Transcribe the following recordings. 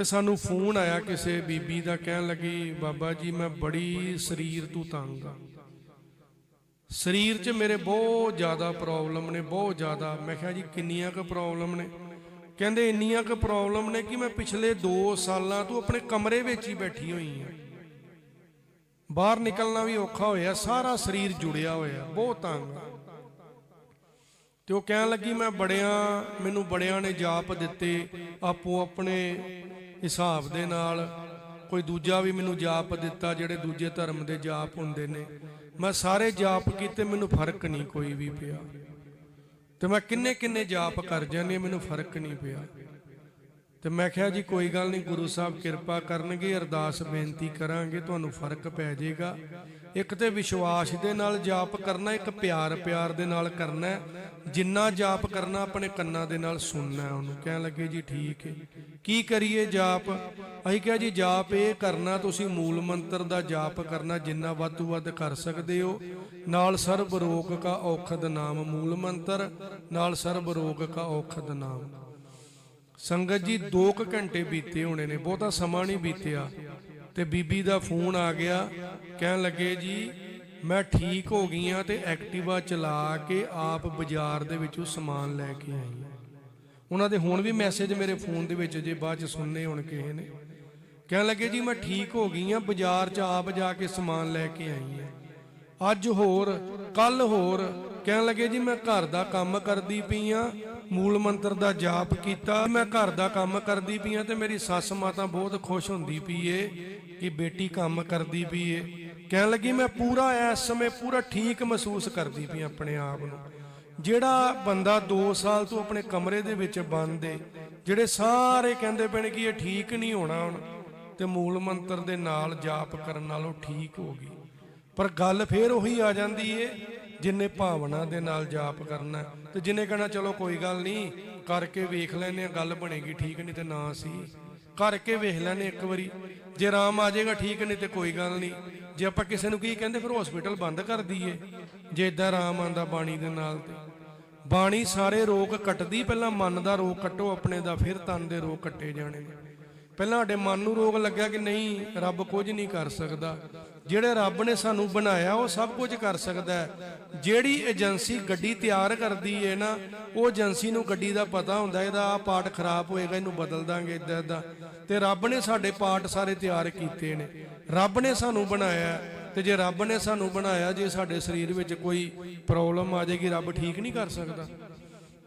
ਤੇ ਸਾਨੂੰ ਫੋਨ ਆਇਆ ਕਿਸੇ ਬੀਬੀ ਦਾ ਕਹਿਣ ਲੱਗੀ, ਬਾਬਾ ਜੀ, ਮੈਂ ਬੜੀ ਸਰੀਰ ਤੋਂ ਤੰਗ ਆ। ਸਰੀਰ 'ਚ ਮੇਰੇ ਬਹੁਤ ਜ਼ਿਆਦਾ ਪ੍ਰੋਬਲਮ ਨੇ, ਬਹੁਤ ਜ਼ਿਆਦਾ। ਮੈਂ ਕਿਹਾ ਜੀ, ਕਿੰਨੀਆਂ ਕੁ ਪ੍ਰੋਬਲਮ ਨੇ? ਕਹਿੰਦੇ, ਇੰਨੀਆਂ ਕੁ ਪ੍ਰੋਬਲਮ ਨੇ ਕਿ ਮੈਂ ਪਿਛਲੇ 2 ਸਾਲਾਂ ਤੋਂ ਆਪਣੇ ਕਮਰੇ ਵਿੱਚ ਹੀ ਬੈਠੀ ਹੋਈ ਹਾਂ। ਬਾਹਰ ਨਿਕਲਣਾ ਵੀ ਔਖਾ ਹੋਇਆ, ਸਾਰਾ ਸਰੀਰ ਜੁੜਿਆ ਹੋਇਆ, ਬਹੁਤ ਤੰਗ ਤੇ ਉਹ ਕਹਿਣ ਲੱਗੀ, ਮੈਂ ਬੜਿਆਂ, ਮੈਨੂੰ ਬੜਿਆਂ ਨੇ ਜਾਪ ਦਿੱਤੇ ਆਪੋ ਆਪਣੇ ਹਿਸਾਬ ਦੇ ਨਾਲ ਕੋਈ ਦੂਜਾ ਵੀ ਮੈਨੂੰ ਜਾਪ ਦਿੱਤਾ, ਜਿਹੜੇ ਦੂਜੇ ਧਰਮ ਦੇ ਜਾਪ ਹੁੰਦੇ ਨੇ। ਮੈਂ ਸਾਰੇ ਜਾਪ ਕੀਤੇ, ਮੈਨੂੰ ਫ਼ਰਕ ਨਹੀਂ ਕੋਈ ਵੀ ਪਿਆ। ਤੇ ਮੈਂ ਕਿੰਨੇ ਕਿੰਨੇ ਜਾਪ ਕਰ ਜਾਂਦੇ ਮੈਨੂੰ ਫ਼ਰਕ ਨਹੀਂ ਪਿਆ। ਤੇ ਮੈਂ ਕਿਹਾ ਜੀ, ਕੋਈ ਗੱਲ ਨਹੀਂ, ਗੁਰੂ ਸਾਹਿਬ ਕਿਰਪਾ ਕਰਨਗੇ, ਅਰਦਾਸ ਬੇਨਤੀ ਕਰਾਂਗੇ, ਤੁਹਾਨੂੰ ਫ਼ਰਕ ਪੈ ਜਾਏਗਾ। ਇੱਕ ਤੇ ਵਿਸ਼ਵਾਸ ਦੇ ਨਾਲ ਜਾਪ ਕਰਨਾ, ਇੱਕ ਪਿਆਰ ਪਿਆਰ ਦੇ ਨਾਲ ਕਰਨਾ ਜਿੰਨਾ ਜਾਪ ਕਰਨਾ ਆਪਣੇ ਕੰਨਾਂ ਦੇ ਨਾਲ ਸੁਣਨਾ ਉਹਨੂੰ। ਕਹਿਣ ਲੱਗੇ, ਜੀ ਠੀਕ ਹੈ ਕੀ ਕਰੀਏ ਜਾਪ? ਅਸੀਂ ਕਿਹਾ, ਜੀ ਜਾਪ ਇਹ ਕਰਨਾ, ਤੁਸੀਂ ਮੂਲ ਮੰਤਰ ਦਾ ਜਾਪ ਕਰਨਾ, ਜਿੰਨਾ ਵੱਧ ਤੋਂ ਵੱਧ ਕਰ ਸਕਦੇ ਹੋ। ਨਾਲ ਸਰਬ ਰੋਗ ਕਾ ਔਖਦ ਨਾਮ, ਮੂਲ ਮੰਤਰ। ਨਾਲ ਸਰਬ ਰੋਗ ਕਾ ਔਖਦ ਨਾਮ। ਸੰਗਤ ਜੀ 2 ਘੰਟੇ ਬੀਤੇ ਹੋਣੇ ਨੇ, ਬਹੁਤਾ ਸਮਾਂ ਨਹੀਂ ਬੀਤਿਆ। ਤੇ ਬੀਬੀ ਦਾ ਫੋਨ ਆ ਗਿਆ। ਕਹਿਣ ਲੱਗੇ, ਜੀ, ਮੈਂ ਠੀਕ ਹੋ ਗਈ ਆ ਤੇ ਐਕਟਿਵਾ ਚਲਾ ਕੇ ਆਪ ਬਾਜ਼ਾਰ ਦੇ ਵਿੱਚੋਂ ਸਮਾਨ ਲੈ ਕੇ ਆਈ ਹਾਂ। ਉਹਨਾਂ ਦੇ ਹੁਣ ਵੀ ਮੈਸੇਜ ਮੇਰੇ ਫੋਨ ਦੇ ਵਿੱਚ ਜੇ ਬਾਅਦ ਚ ਸੁਣਨੇ ਹੁਣ ਕਿਸੇ ਨੇ। ਕਹਿਣ ਲੱਗੇ, ਜੀ, ਮੈਂ ਠੀਕ ਹੋ ਗਈ ਆ ਬਾਜ਼ਾਰ ਚ ਆਪ ਜਾ ਕੇ ਸਮਾਨ ਲੈ ਕੇ ਆਈ ਹਾਂ। ਅੱਜ ਹੋਰ ਕੱਲ ਹੋਰ ਕਹਿਣ ਲੱਗੇ ਜੀ, ਮੈਂ ਘਰ ਦਾ ਕੰਮ ਕਰਦੀ ਪਈ ਆ ਮੂਲ ਮੰਤਰ ਦਾ ਜਾਪ ਕੀਤਾ। ਮੈਂ ਘਰ ਦਾ ਕੰਮ ਕਰਦੀ ਪਈ ਆ ਤੇ ਮੇਰੀ ਸੱਸ ਮਾਤਾ ਬਹੁਤ ਖੁਸ਼ ਹੁੰਦੀ ਪਈ ਏ ਕਿ ਬੇਟੀ ਕੰਮ ਕਰਦੀ ਪਈ ਏ। ਕਹਿਣ ਲੱਗੀ, ਮੈਂ ਪੂਰਾ ਇਸ ਸਮੇਂ ਪੂਰਾ ਠੀਕ ਮਹਿਸੂਸ ਕਰਦੀ ਪਈ ਆਪਣੇ ਆਪ ਨੂੰ। ਜਿਹੜਾ ਬੰਦਾ 2 ਸਾਲ ਤੋਂ ਆਪਣੇ ਕਮਰੇ ਦੇ ਵਿੱਚ ਬੰਦ ਏ, ਜਿਹੜੇ ਸਾਰੇ ਕਹਿੰਦੇ ਪਏ ਕਿ ਇਹ ਠੀਕ ਨਹੀਂ ਹੋਣਾ ਹੁਣ, ਤੇ ਮੂਲ ਮੰਤਰ ਦੇ ਨਾਲ ਜਾਪ ਕਰਨ ਨਾਲ ਉਹ ਠੀਕ ਹੋ ਗਈ। ਪਰ ਗੱਲ ਫੇਰ ਉਹੀ ਆ ਜਾਂਦੀ ਏ ਜਿੰਨੇ ਭਾਵਨਾ ਦੇ ਨਾਲ ਜਾਪ ਕਰਨਾ ਤੇ ਜਿੰਨੇ ਕਹਣਾ, ਚਲੋ ਕੋਈ ਗੱਲ ਨਹੀਂ, ਕਰਕੇ ਵੇਖ ਲੈਨੇ ਆ ਗੱਲ ਬਣੇਗੀ, ਠੀਕ ਨਹੀਂ ਤੇ ਨਾ ਸੀ ਕਰਕੇ ਵੇਖ ਲੈਨੇ ਇੱਕ ਵਾਰੀ। ਜੇ ਆਰਾਮ ਆ ਜਾਏਗਾ, ਠੀਕ ਨਹੀਂ ਤੇ ਕੋਈ ਗੱਲ ਨਹੀਂ। ਜੇ ਆਪਾਂ ਕਿਸੇ ਨੂੰ ਕੀ ਕਹਿੰਦੇ, ਫਿਰ ਹਸਪੀਟਲ ਬੰਦ ਕਰ ਦਈਏ। ਜੇ ਇਦਾਂ ਆਰਾਮ ਆਂਦਾ ਬਾਣੀ ਦੇ ਨਾਲ ਤੇ। ਬਾਣੀ ਸਾਰੇ ਰੋਗ ਕੱਟਦੀ, ਪਹਿਲਾਂ ਮਨ ਦਾ ਰੋਗ ਕੱਟੋ, ਆਪਣੇ ਦਾ ਫਿਰ ਤਨ ਦੇ ਰੋਗ ਕੱਟੇ ਜਾਣੇ ਪਹਿਲਾਂ ਸਾਡੇ ਮਨ ਨੂੰ ਰੋਗ ਲੱਗਿਆ ਕਿ ਨਹੀਂ, ਰੱਬ ਕੁਝ ਨਹੀਂ ਕਰ ਸਕਦਾ। ਜਿਹੜੇ ਰੱਬ ਨੇ ਸਾਨੂੰ ਬਣਾਇਆ, ਉਹ ਸਭ ਕੁਝ ਕਰ ਸਕਦਾ ਹੈ। ਜਿਹੜੀ ਏਜੰਸੀ ਗੱਡੀ ਤਿਆਰ ਕਰਦੀ ਹੈ ਨਾ, ਉਹ ਏਜੰਸੀ ਨੂੰ ਗੱਡੀ ਦਾ ਪਤਾ ਹੁੰਦਾ, ਇਹਦਾ ਆ ਪਾਰਟ ਖਰਾਬ ਹੋਏਗਾ, ਇਹਨੂੰ ਬਦਲ ਦਾਂਗੇ, ਇਦਾਂ ਇਦਾਂ। ਤੇ ਰੱਬ ਨੇ ਸਾਡੇ ਪਾਰਟ ਸਾਰੇ ਤਿਆਰ ਕੀਤੇ ਨੇ। ਰੱਬ ਨੇ ਸਾਨੂੰ ਬਣਾਇਆ ਤੇ ਜੇ ਰੱਬ ਨੇ ਸਾਨੂੰ ਬਣਾਇਆ, ਜੇ ਸਾਡੇ ਸਰੀਰ ਵਿੱਚ ਕੋਈ ਪ੍ਰੋਬਲਮ ਆ ਜਾਏਗੀ, ਰੱਬ ਠੀਕ ਨਹੀਂ ਕਰ ਸਕਦਾ।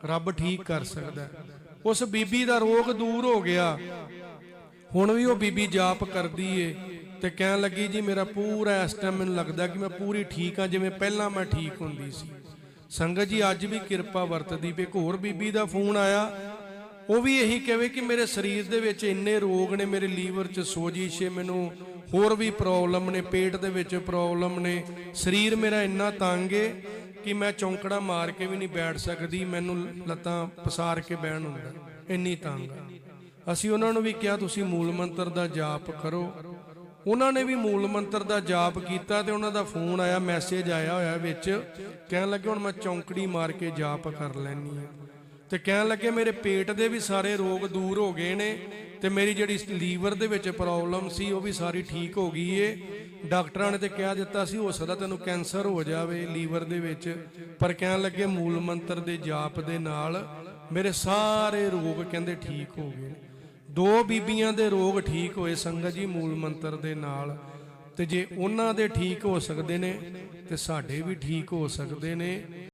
ਰੱਬ ਠੀਕ ਕਰ ਸਕਦਾ ਉਸ ਬੀਬੀ ਦਾ ਰੋਗ ਦੂਰ ਹੋ ਗਿਆ। ਹੁਣ ਵੀ ਉਹ ਬੀਬੀ ਜਾਪ ਕਰਦੀ ਏ। ਤੇ ਕਹਿਣ ਲੱਗੀ, ਜੀ, ਮੇਰਾ ਪੂਰਾ ਇਸ ਟਾਈਮ ਮੈਨੂੰ ਲੱਗਦਾ ਕਿ ਮੈਂ ਪੂਰੀ ਠੀਕ ਆ ਜਿਵੇਂ ਪਹਿਲਾਂ ਮੈਂ ਠੀਕ ਹੁੰਦੀ ਸੀ। ਸੰਗਤ ਜੀ, ਅੱਜ ਵੀ ਕਿਰਪਾ ਵਰਤਦੀ ਵੀ ਇੱਕ ਹੋਰ ਬੀਬੀ ਦਾ ਫੋਨ ਆਇਆ। ਉਹ ਵੀ ਇਹੀ ਕਹਵੇ ਕਿ ਮੇਰੇ ਸਰੀਰ ਦੇ ਵਿੱਚ ਇੰਨੇ ਰੋਗ ਨੇ, ਮੇਰੇ ਲੀਵਰ 'ਚ ਸੋਜਿਸ਼ ਏ ਮੈਨੂੰ ਹੋਰ ਵੀ ਪ੍ਰੋਬਲਮ ਨੇ, ਪੇਟ ਦੇ ਵਿੱਚ ਪ੍ਰੋਬਲਮ ਨੇ। ਸਰੀਰ ਮੇਰਾ ਇੰਨਾ ਤੰਗ ਏ ਕਿ ਮੈਂ ਚੌਂਕੜਾ ਮਾਰ ਕੇ ਵੀ ਨਹੀਂ ਬੈਠ ਸਕਦੀ, ਮੈਨੂੰ ਲੱਤਾਂ ਪਸਾਰ ਕੇ ਬਹਿਣ ਹੁੰਦਾ। ਇੰਨੀ ਤੰਗ ਅਸੀਂ ਉਹਨਾਂ ਨੂੰ ਵੀ ਕਿਹਾ, ਤੁਸੀਂ ਮੂਲ ਮੰਤਰ ਦਾ ਜਾਪ ਕਰੋ। ਉਹਨਾਂ ਨੇ ਵੀ ਮੂਲ ਮੰਤਰ ਦਾ ਜਾਪ ਕੀਤਾ ਤੇ ਉਹਨਾਂ ਦਾ ਫੋਨ ਆਇਆ, ਮੈਸੇਜ ਆਇਆ ਹੋਇਆ ਵਿੱਚ, ਕਹਿਣ ਲੱਗੇ, ਹੁਣ ਮੈਂ ਚੌਂਕੜੀ ਮਾਰ ਕੇ ਜਾਪ ਕਰ ਲੈਣੀ ਆ ਤੇ ਕਹਿਣ ਲੱਗੇ, ਮੇਰੇ ਪੇਟ ਦੇ ਵੀ ਸਾਰੇ ਰੋਗ ਦੂਰ ਹੋ ਗਏ ਨੇ ਤੇ ਮੇਰੀ ਜਿਹੜੀ ਲੀਵਰ ਦੇ ਵਿੱਚ ਪ੍ਰੋਬਲਮ ਸੀ, ਉਹ ਵੀ ਸਾਰੀ ਠੀਕ ਹੋ ਗਈ ਏ। ਡਾਕਟਰਾਂ ਨੇ ਤੇ ਕਹਿ ਦਿੱਤਾ ਸੀ, ਹੋ ਸਕਦਾ ਤੈਨੂੰ ਕੈਂਸਰ ਹੋ ਜਾਵੇ ਲੀਵਰ ਦੇ ਵਿੱਚ। ਪਰ ਕਹਿਣ ਲੱਗੇ, ਮੂਲ ਮੰਤਰ ਦੇ ਜਾਪ ਦੇ ਨਾਲ ਮੇਰੇ ਸਾਰੇ ਰੋਗ ਕਹਿੰਦੇ ਠੀਕ ਹੋ ਗਏ ਦੋ ਬੀਬੀਆਂ ਦੇ ਰੋਗ ਠੀਕ ਹੋਏ ਸੰਗਤ ਜੀ ਮੂਲ ਮੰਤਰ ਦੇ ਨਾਲ ਤੇ ਜੇ ਉਹਨਾਂ ਦੇ ਠੀਕ ਹੋ ਸਕਦੇ ਨੇ ਤੇ ਸਾਡੇ ਵੀ ਠੀਕ ਹੋ ਸਕਦੇ ਨੇ।